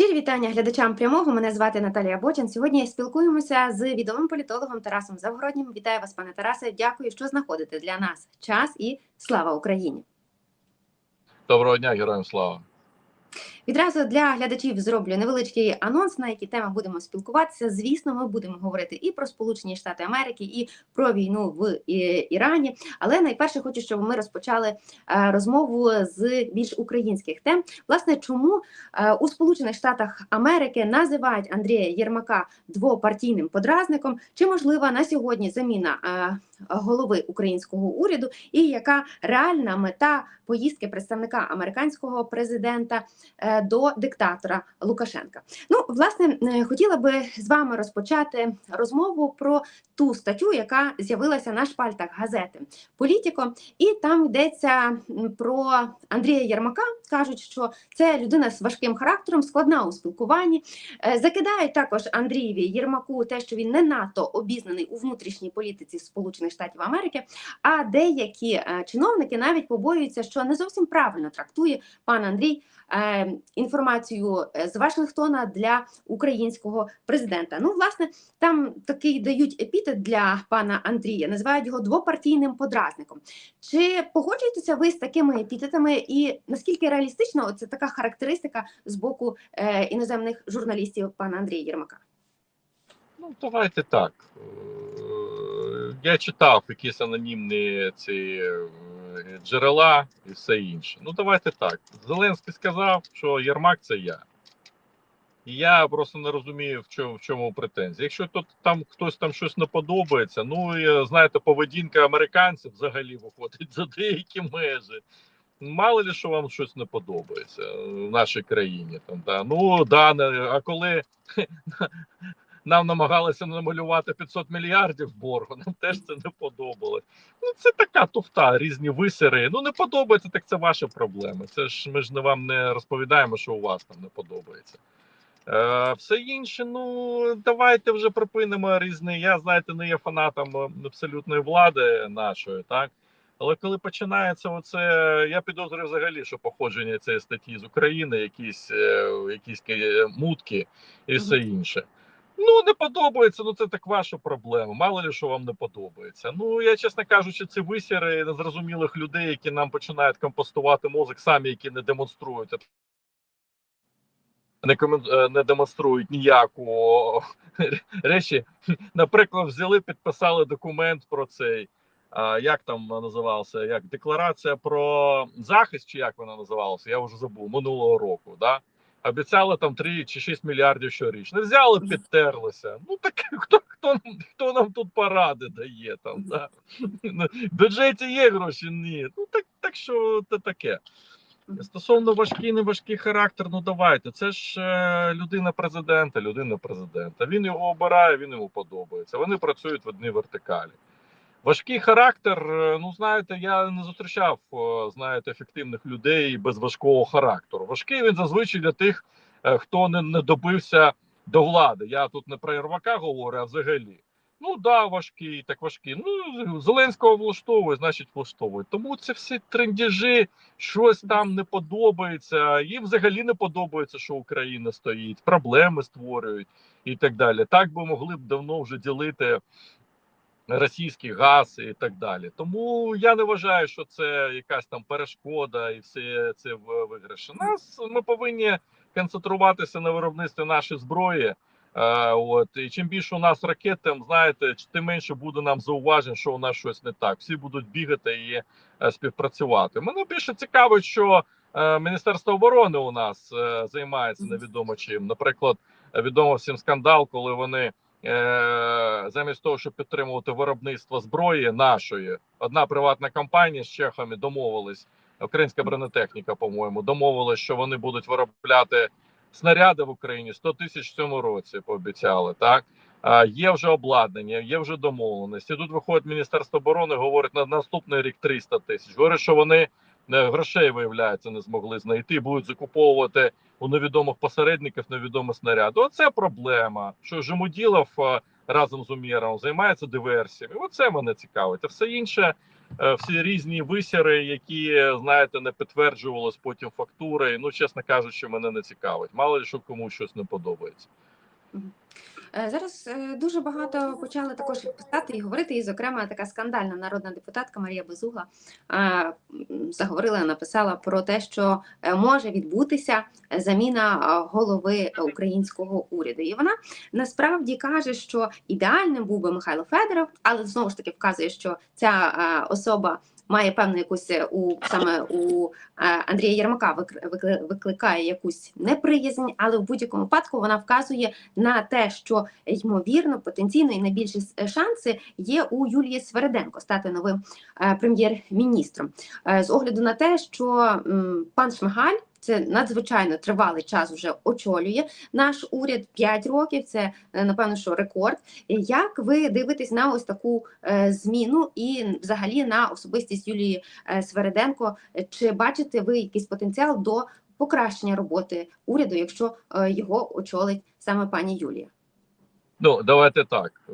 Щирі вітання глядачам прямого. Мене звати Наталія Бочин. Сьогодні спілкуємося з відомим політологом Тарасом Завгороднім. Вітаю вас, пане Тарасе. Дякую, що знаходите для нас час і слава Україні. Доброго дня, героям слава. Відразу для глядачів зроблю невеличкий анонс, на які теми будемо спілкуватися. Звісно, ми будемо говорити і про Сполучені Штати Америки, і про війну в Ірані. Але найперше хочу, щоб ми розпочали е, розмову з більш українських тем. Власне, чому е, у Сполучених Штатах Америки називають Андрія Єрмака двопартійним подразником? Чи можлива на сьогодні заміна е, голови українського уряду? І яка реальна мета поїздки представника американського президента? До диктатора Лукашенка. Ну, власне, е, хотіла би з вами розпочати розмову про ту статтю, яка з'явилася на шпальтах газети Політіко, і там йдеться про Андрія Єрмака. кажуть, що це людина з важким характером, складна у спілкуванні. Е, Закидають також Андрієві Єрмаку те, що він не надто обізнаний у внутрішній політиці Сполучених Штатів Америки. А деякі е, чиновники навіть побоюються, що не зовсім правильно трактує пан Андрій інформацію е, з Вашингтона для українського президента. Ну, власне, там такий дають епітет для пана Андрія, називають його двопартійним подразником. Чи погоджуєтеся ви з такими епітетами, і наскільки реалістично це така характеристика з боку е, іноземних журналістів пана Андрія Єрмака? Ну, давайте так. Е, Я читав якісь анонімні ці е, джерела і все інше. Ну, давайте так. Зеленський сказав, що Єрмак це я. І я просто не розумію, в чому, в чому претензія. Якщо тут там хтось там щось не подобається, ну і знаєте, поведінка американців взагалі виходить за деякі межі. Мало ли що вам щось не подобається в нашій країні. Там, да. Ну да, а коли нам намагалися намалювати 500 мільярдів боргу, нам теж це не подобалось. Ну це така туфта, різні висери. Ну не подобається, так це ваші проблеми. Це ж ми ж не вам не розповідаємо, що у вас там не подобається. Е, все інше, ну давайте вже припинимо різні. Я знаєте, не є фанатом е, абсолютної влади нашої, так. Але коли починається оце, я підозрюю взагалі, що походження цієї статті з України, якісь, е, якісь е, мутки і все інше. Ну, не подобається, ну це так ваша проблема. Мало ли що вам не подобається. Ну, я, чесно кажучи, ці висіри незрозумілих людей, які нам починають компостувати мозок, самі які не демонструють. Не е, не демонструють ніяку речі. Наприклад, взяли, підписали документ про цей. Як там називався? Як декларація про захист, чи як вона називалася? Я вже забув минулого року. Да? Обіцяли там 3 чи 6 мільярдів щорічно. Взяли, підтерлися. Ну так хто хто, хто нам тут поради дає там? Да? Ну, В бюджеті є гроші? Ні. Ну так, так що це таке. Стосовно важкий, не важкий характер, ну давайте. Це ж е, людина президента, людина президента. Він його обирає, він йому подобається. Вони працюють в одній вертикалі. Важкий характер, е, ну знаєте, я не зустрічав знаєте, ефективних людей без важкого характеру. Важкий він зазвичай для тих, е, хто не, не добився до влади. Я тут не про Єрмака говорю, а взагалі. Ну да, важкий, так важкий. Ну Зеленського влаштовує, значить влаштовує. Тому це всі трендіжі, щось там не подобається. Їм взагалі не подобається, що Україна стоїть, проблеми створюють і так далі. Так би могли б давно вже ділити російський газ і так далі. Тому я не вважаю, що це якась там перешкода і все це в виграші. Нас ми повинні концентруватися на виробництві нашої зброї. Е, от і чим більше у нас ракет, тим знаєте, тим менше буде нам зауважень, що у нас щось не так. Всі будуть бігати і е, співпрацювати. Мене більше цікавить, що е, Міністерство оборони у нас е, займається невідомо чим. Наприклад, відомо всім скандал, коли вони замість того, щоб підтримувати виробництво зброї нашої, одна приватна компанія з чехами домовилась, українська бронетехніка, по-моєму, домовилась, що вони будуть виробляти снаряди в Україні 100 тисяч в цьому році. Пообіцяли так. А, є вже обладнання, є вже домовленості. Тут виходить Міністерство оборони, говорить на наступний рік 300 тисяч. Говорить, що вони е, грошей виявляється, не змогли знайти, будуть закуповувати у невідомих посередників невідомі снаряди. Оце проблема. Що Жемуділов е, разом з Умєром займається диверсіями. Оце мене цікавить. А все інше е, всі різні висіри, які знаєте, не підтверджувалось потім фактури. Ну, чесно кажучи, мене не цікавить. Мало ли що комусь щось не подобається. Е, Зараз е, дуже багато почали також писати і говорити, і, зокрема, така скандальна народна депутатка Марія Безугла е, заговорила, написала про те, що може відбутися заміна голови українського уряду. І вона насправді каже, що ідеальним був би Михайло Федоров, але знову ж таки вказує, що ця особа. Має певну якусь е, у саме у е, Андрія Єрмака викликає якусь неприязнь, але в будь-якому випадку вона вказує на те, що ймовірно, потенційно і найбільші шанси є у Юлії Свереденко стати новим е, прем'єр-міністром. Е, з огляду на те, що пан Шмигаль. Це надзвичайно тривалий час вже очолює наш уряд 5 років. Це е, напевно, що рекорд. Як ви дивитесь на ось таку е, зміну і взагалі на особистість Юлії е, Свереденко? Чи бачите ви якийсь потенціал до покращення роботи уряду, якщо його очолить саме пані Юлія? Ну, давайте так. Е,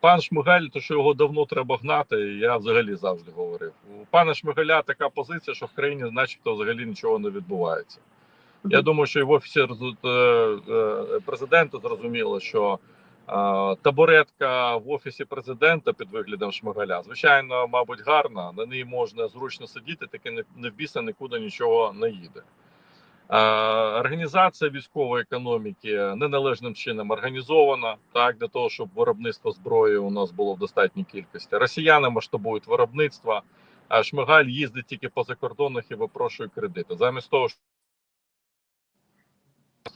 Пан Шмигаль, то що його давно треба гнати, я взагалі завжди говорив. У пана Шмигаля така позиція, що в країні, начебто, взагалі нічого не відбувається. Я думаю, що і в офісі е, е, президента зрозуміло, що табуретка в офісі президента під виглядом Шмигаля, звичайно, мабуть, гарна. На ній можна зручно сидіти, таки не, не в біса нікуди нічого не їде. Е, Організація військової економіки неналежним чином організована так для того, щоб виробництво зброї у нас було в достатній кількості. Росіяни масштабують виробництво, а Шмигаль їздить тільки по закордонах і випрошує кредити. Замість того, щоб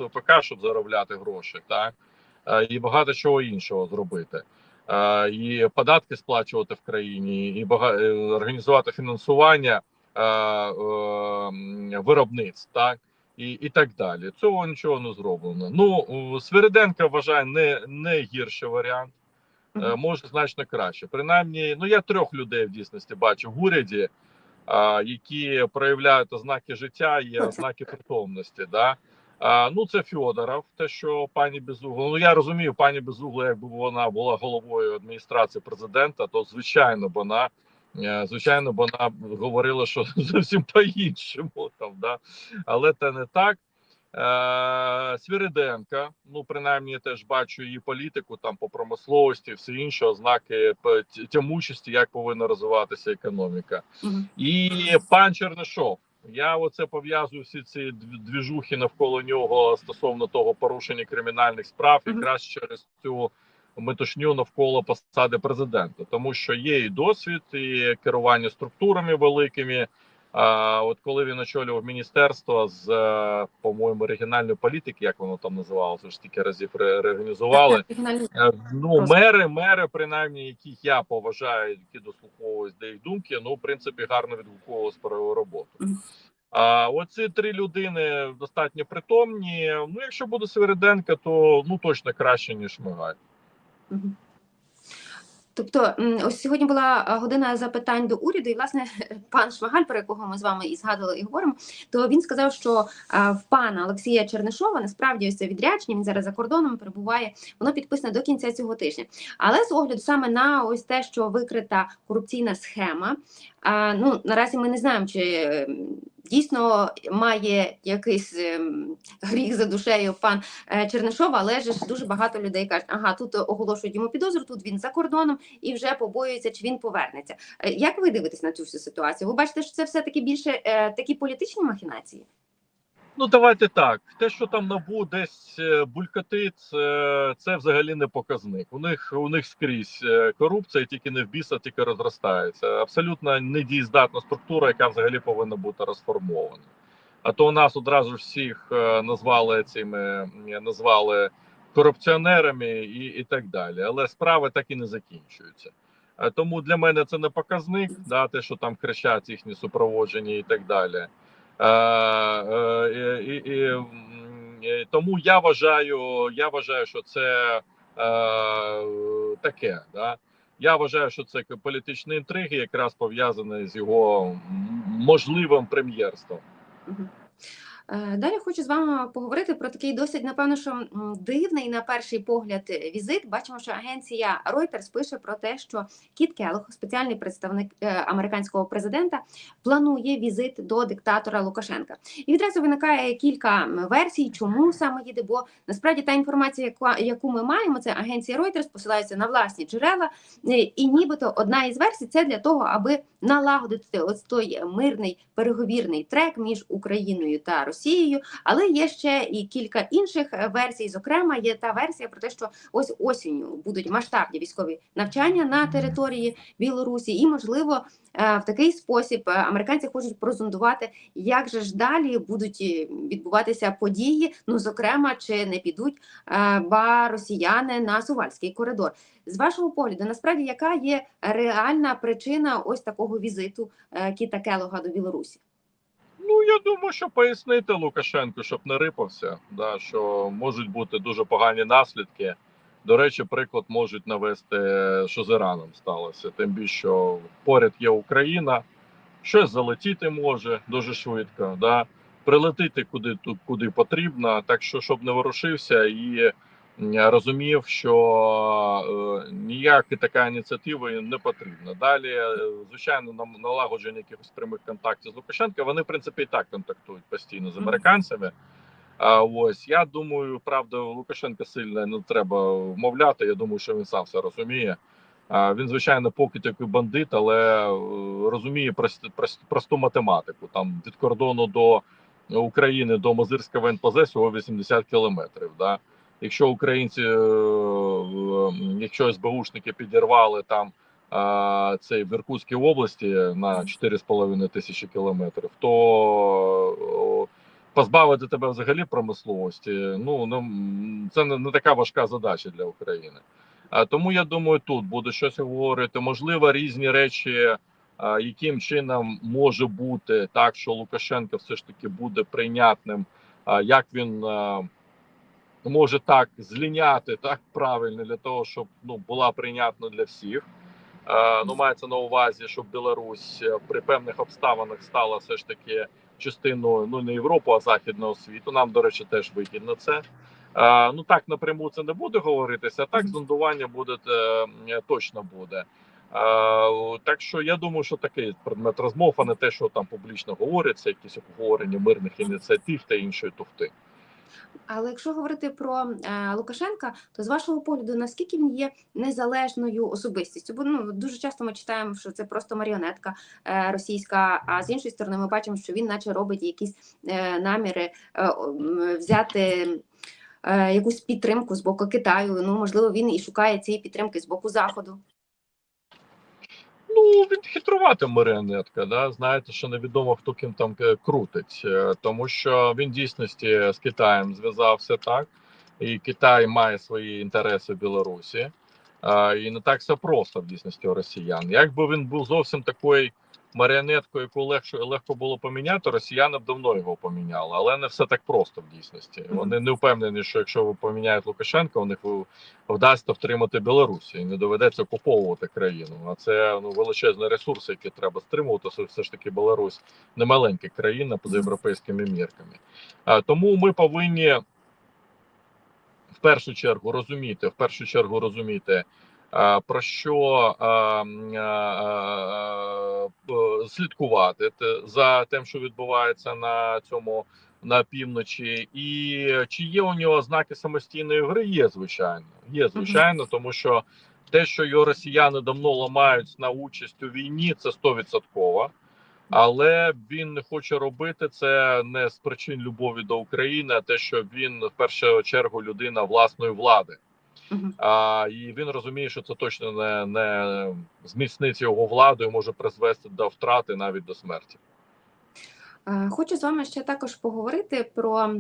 ВПК, щоб заробляти гроші, так е, і багато чого іншого зробити. Е, І податки сплачувати в країні, і організувати фінансування виробництв, так і, і так далі. Цього нічого не зроблено. Ну Свириденка вважає не, не гірший варіант, е, може значно краще. Принаймні, ну я трьох людей в дійсності бачу в уряді, а, які проявляють ознаки життя і ознаки притомності. Да? А, ну, це Фьодоров, те, що пані Безугла. Ну я розумію, пані Безугла, якби вона була головою адміністрації президента, то звичайно б вона. Е, Звичайно, б вона говорила, що зовсім по-іншому там, да? але це не так. Е, Свириденка, ну принаймні я теж бачу її політику там по промисловості, все інше, ознаки тямучості, як повинна розвиватися економіка. Мгм. І пан Чернишов. Я оце пов'язую всі ці двіжухи навколо нього стосовно того порушення кримінальних справ, якраз через цю метушню навколо посади президента, тому що є і досвід, і керування структурами великими. А от коли він очолював міністерство з, е, по-моєму, регіональної політики, як воно там називалося, ж тільки разів ре- реорганізували. Е, Ну, мери, мери, принаймні, яких я поважаю, які дослуховуюсь до їх думки, ну, в принципі, гарно відгукувалися про його роботу. А оці три людини достатньо притомні. Ну, якщо буде Свериденко, то ну точно краще, ніж Шмигаль. Тобто, ось сьогодні була година запитань до уряду, і власне пан Шмигаль, про якого ми з вами і згадували і говоримо, то він сказав, що в пана Олексія Чернишова насправді ось це відрядження, він зараз за кордоном перебуває, воно підписане до кінця цього тижня. Але з огляду саме на ось те, що викрита корупційна схема, ну наразі ми не знаємо, чи дійсно має якийсь ем, гріх за душею пан Чернишов, Чернишова, але ж дуже багато людей кажуть, ага, тут оголошують йому підозру, тут він за кордоном і вже побоюється, чи він повернеться. Е, Як ви дивитесь на цю всю ситуацію? Ви бачите, що це все таки більше е, такі політичні махінації? Ну, давайте так. Те, що там набу десь е, булькотить, це, це взагалі не показник. У них у них скрізь е, корупція, тільки не в біса, тільки розростається. Абсолютно недієздатна структура, яка взагалі повинна бути розформована. А то у нас одразу всіх е, назвали цими назвали корупціонерами і, і так далі. Але справи так і не закінчуються. Тому для мене це не показник, да, те, що там кричать їхні супроводження і так далі. Е, е, і, і, і, тому я вважаю, я вважаю, що це е, таке. Да? Я вважаю, що це політичні інтриги, якраз пов'язані з його можливим прем'єрством. Е, Далі хочу з вами поговорити про такий досить, напевно, що дивний на перший погляд е, візит. Бачимо, що агенція Reuters пише про те, що Кіт Келлог, спеціальний представник е, американського президента, планує візит до диктатора Лукашенка. І відразу виникає кілька версій, чому саме їде. Бо насправді та інформація, яку ми маємо, це агенція Reuters, посилається на власні джерела. І нібито одна із версій це для того, аби налагодити ось той мирний переговірний трек між Україною та Росією. Але є ще і кілька інших е, версій. Зокрема, є та версія про те, що ось осінню будуть масштабні військові навчання на території Білорусі, і можливо е, в такий спосіб е, американці хочуть прозондувати, як же ж далі будуть відбуватися події. Ну зокрема, чи не підуть ба росіяни на Сувальський коридор. З вашого погляду, насправді, яка є реальна причина ось такого візиту Кіта Келога до Білорусі? Ну, я думаю, що пояснити Лукашенку, щоб не рипався, да, що можуть бути дуже погані наслідки. До речі, приклад можуть навести, що з Іраном сталося. Тим більше, що поряд є Україна, щось залетіти може дуже швидко, да, прилетити куди тут куди потрібно. Так що, щоб не ворушився і розумів, що е, ніяка така ініціатива їм не потрібна. Далі, е, звичайно, нам налагодження якихось прямих контактів з Лукашенка. Вони в принципі і так контактують постійно з американцями. А ось я думаю, правда, Лукашенка сильно не треба вмовляти. Я думаю, що він сам все розуміє. Він, звичайно, поки такий бандит, але е, розуміє прост, прост, просту математику. Там від кордону до України до Мозирського НПЗ всього 80 кілометрів. Да? Якщо українці, е, е, якщо СБУшники підірвали там цей в Іркутській області на 4,5 тисячі кілометрів, то позбавити тебе взагалі промисловості, ну ну, це не, така важка задача для України. Тому я думаю, тут буде щось говорити. Можливо, різні речі, яким чином може бути так, що Лукашенко все ж таки буде прийнятним, як він може так зліняти так правильно для того, щоб ну була прийнятна для всіх. Е, Ну, мається на увазі, щоб Білорусь е, при певних обставинах стала все ж таки частиною ну не Європи, а західного світу. Нам, до речі, теж вигідно це. Е, Ну так напряму це не буде говоритися. Так зондування буде е, точно буде. Е, Так що я думаю, що такий предмет розмов, а не те, що там публічно говориться, якісь обговорення мирних ініціатив та іншої туфти. Але якщо говорити про е, Лукашенка, то з вашого погляду, наскільки він є незалежною особистістю? Бо ну дуже часто ми читаємо, що це просто маріонетка е, російська. А з іншої сторони, ми бачимо, що він, наче, робить якісь е, наміри взяти. Якусь підтримку з боку Китаю, ну можливо, він і шукає цієї підтримки з боку Заходу. Ну, він хитрувати маріонетка, да? знаєте, що невідомо, хто ким там е, крутить, Е, тому що він дійсності з Китаєм зв'язався так, і Китай має свої інтереси в Білорусі. І не так все просто в дійсності у росіян. Якби він був зовсім такою маріонеткою, яку легше легко було поміняти, росіяни б давно його поміняли, але не все так просто в дійсності. Вони не впевнені, що якщо ви поміняють Лукашенка, у них вдасться втримати Білорусі і не доведеться окуповувати країну. А це ну величезні ресурси, які треба стримувати. Все, все ж таки Білорусь не маленька країна поза європейськими мірками. А, тому ми повинні в першу чергу розуміти, в першу чергу розуміти. А, Про що а, б- слідкувати за тим, що відбувається на цьому на півночі, і чи є у нього ознаки самостійної гри? Є звичайно, є звичайно, тому що те, що його росіяни давно ламають на участь у війні, це стовідсотково. Але він не хоче робити це не з причин любові до України, а те, що він в першу чергу людина власної влади. А, і він розуміє, що це точно не, не зміцнить його владу і може призвести до втрати навіть до смерті. Е, Хочу з вами ще також поговорити про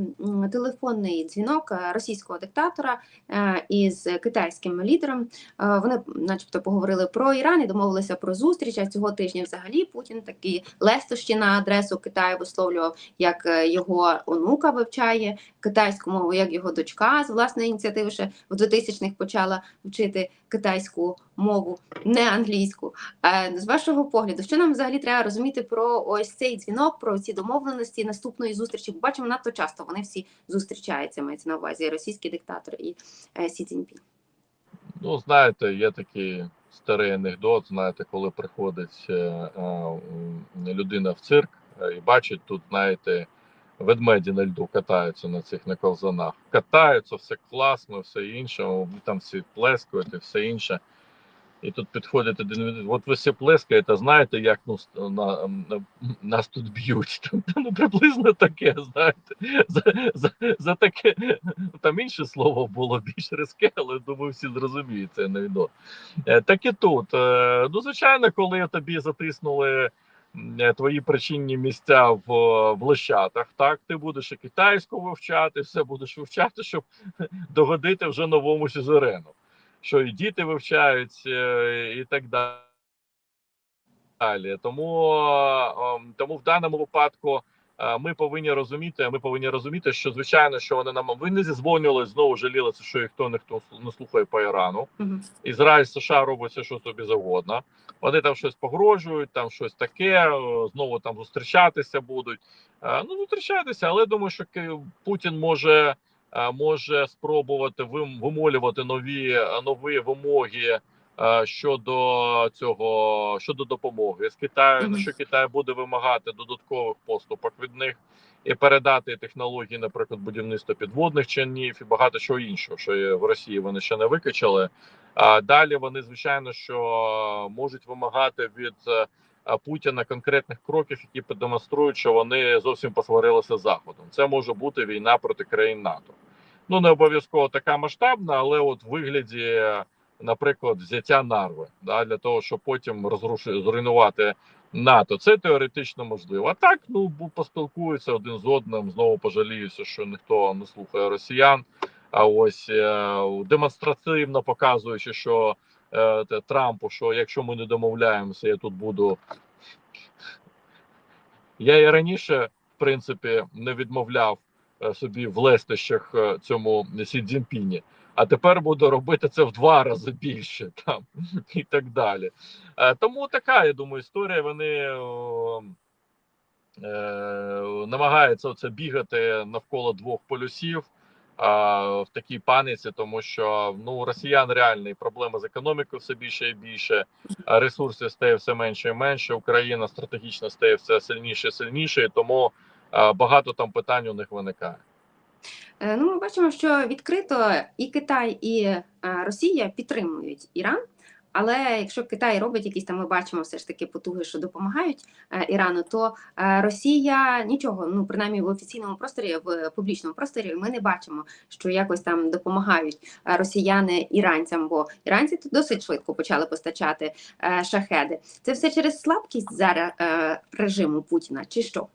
телефонний дзвінок е, російського диктатора е, із китайським лідером. Вони, начебто, поговорили про Іран і домовилися про зустріч. А цього тижня взагалі Путін такі лестощі на адресу Китаю висловлював, як його онука вивчає китайську мову, як його дочка з власної ініціативи ще в 2000-х почала вчити китайську мову, не англійську. З вашого погляду, що нам взагалі треба розуміти про ось цей дзвінок, про ці ці домовленості наступної зустрічі? Бачимо надто часто вони всі зустрічаються. Мається на увазі російський диктатор і е, Сі Цзіньпін. Ну, знаєте, є такий старий анекдот. Знаєте, коли приходить е, е, людина в цирк і бачить тут, знаєте, ведмеді на льду катаються на цих на ковзанах. Катаються, все класно, все інше, там всі плескають і все інше. І тут підходить один от ви всі плескаєте, знаєте, як ну, на, на, нас тут б'ють. Там, ну, приблизно таке, знаєте. За, за, за таке, там інше слово було більш різке, але думаю, всі зрозуміють це анекдот. Е, Так і тут. Е, Ну, звичайно, коли тобі затиснули е, твої причинні місця в, в лещатах, так, ти будеш і китайську вивчати, все будеш вивчати, щоб догодити вже новому сюзерену що і діти вивчають е, і так далі. Тому, тому в даному випадку е, ми повинні розуміти. Ми повинні розуміти, що звичайно, що вони нам ви не зізвонювали, знову жалілися, що їх хто ніхто не слухає по Ірану. Мгм. Ізраїль США робить все, що собі завгодно. Вони там щось погрожують, там щось таке, знову там зустрічатися будуть. Е, Ну, зустрічатися, але думаю, що Путін може, може спробувати вим- вимолювати нові, нові вимоги е, щодо цього, щодо допомоги з Китаю. Мгм. На що Китай буде вимагати додаткових поступок від них і передати технології, наприклад, будівництва підводних чинів і багато чого іншого, що в Росії вони ще не викачали. А далі вони, звичайно, що можуть вимагати від е, Путіна конкретних кроків, які продемонструють, що вони зовсім посварилися з заходом. Це може бути війна проти країн НАТО. Ну не обов'язково така масштабна, але от в вигляді, наприклад, взяття нарви да, для того, щоб потім розрушити зруйнувати НАТО. Це теоретично можливо. А так ну поспілкуються один з одним. Знову пожаліюся, що ніхто не слухає росіян. А ось е, демонстративно показуючи, що Трампу, що якщо ми не домовляємося, я тут буду. Я і раніше, в принципі, не відмовляв е, собі в лестищах е, цьому Сі Цзіньпіні, а тепер буду робити це в два рази більше там і так далі. Е, Тому така, я думаю, історія. Вони е, намагаються оце бігати навколо двох полюсів в такій паніці, тому що ну у росіян реальні проблеми з економікою все більше і більше, ресурси стає все менше і менше. Україна стратегічно стає все сильніше і сильніше, тому багато там питань у них виникає. Е, Ну, ми бачимо, що відкрито і Китай, і е, Росія підтримують Іран. Але якщо Китай робить якісь там, ми бачимо все ж таки потуги, що допомагають е, Ірану, то е, Росія нічого, ну принаймні в офіційному просторі, в публічному просторі, ми не бачимо, що якось там допомагають е, росіяни іранцям, бо іранці тут досить швидко почали постачати шахеди. Це все через слабкість зараз режиму Путіна, чи що?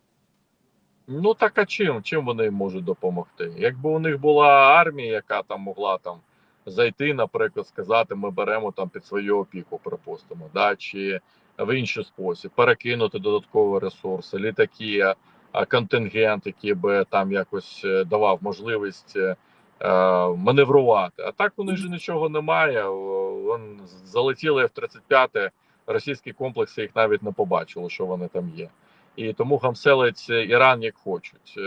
Ну так а чим? Чим вони можуть допомогти? Якби у них була армія, яка там могла там зайти, наприклад, сказати, ми беремо там під свою опіку, припустимо, да, чи в інший спосіб перекинути додаткові ресурси, літаки, а, контингент, який би там якось е, давав можливість е, е, маневрувати. А так них же нічого немає. О, Вон залетіли F-35, російські комплекси їх навіть не побачили, що вони там є і тому гамселець Іран як хочуть. Е,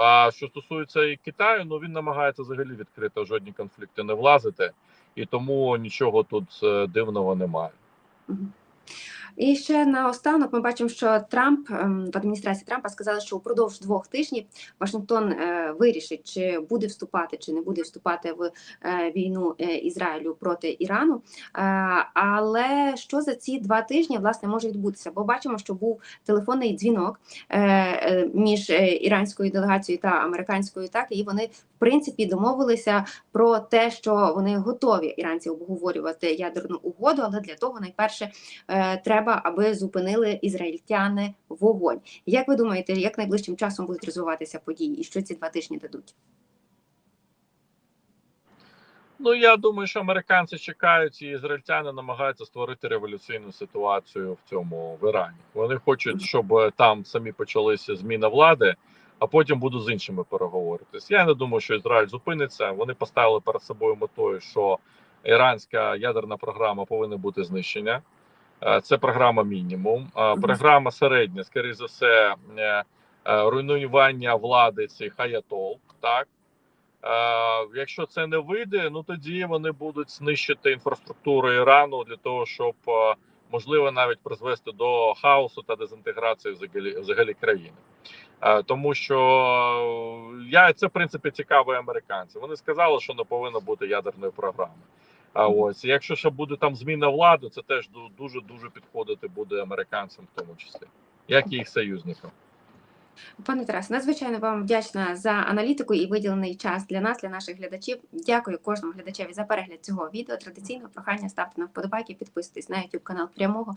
А що стосується і Китаю, ну він намагається взагалі відкрито жодні конфлікти не влазити, і тому нічого тут е, дивного немає. І ще наостанок ми бачимо, що Трамп ем, в адміністрації Трампа сказали, що упродовж двох тижнів Вашингтон е, вирішить, чи буде вступати, чи не буде вступати в е, війну е, Ізраїлю проти Ірану. Але що за ці два тижні власне може відбутися? Бо бачимо, що був телефонний дзвінок між іранською делегацією та американською, так і вони в принципі домовилися про те, що вони готові іранці обговорювати ядерну угоду, але для того найперше треба, аби зупинили ізраїльтяни вогонь. Як ви думаєте, як найближчим часом будуть розвиватися події, і що ці два тижні дадуть? Ну я думаю, що американці чекають, і ізраїльтяни намагаються створити революційну ситуацію в цьому в Ірані. Вони хочуть, щоб е, там самі почалися зміна влади, а потім будуть з іншими переговоритись. Я не думаю, що Ізраїль зупиниться. Вони поставили перед собою метою, що іранська ядерна програма повинна бути знищена. Е, Це програма мінімум. Програма середня, скоріше за все, е, е, руйнування влади цих аятол. Так е, якщо це не вийде, ну тоді вони будуть знищити інфраструктуру Ірану для того, щоб е, можливо навіть призвести до хаосу та дезінтеграції взагалі, взагалі країни. Е, Тому що е, я це в принципі цікаво американцям. Вони сказали, що не повинно бути ядерної програми. А ось якщо ще буде там зміна влади, це теж дуже дуже підходити буде американцям, в тому числі, як і їх союзникам. Пане Тарасе, надзвичайно вам вдячна за аналітику і виділений час для нас, для наших глядачів. Дякую кожному глядачеві за перегляд цього відео. Традиційно прохання ставте на вподобайки, підписуйтесь на YouTube канал прямого.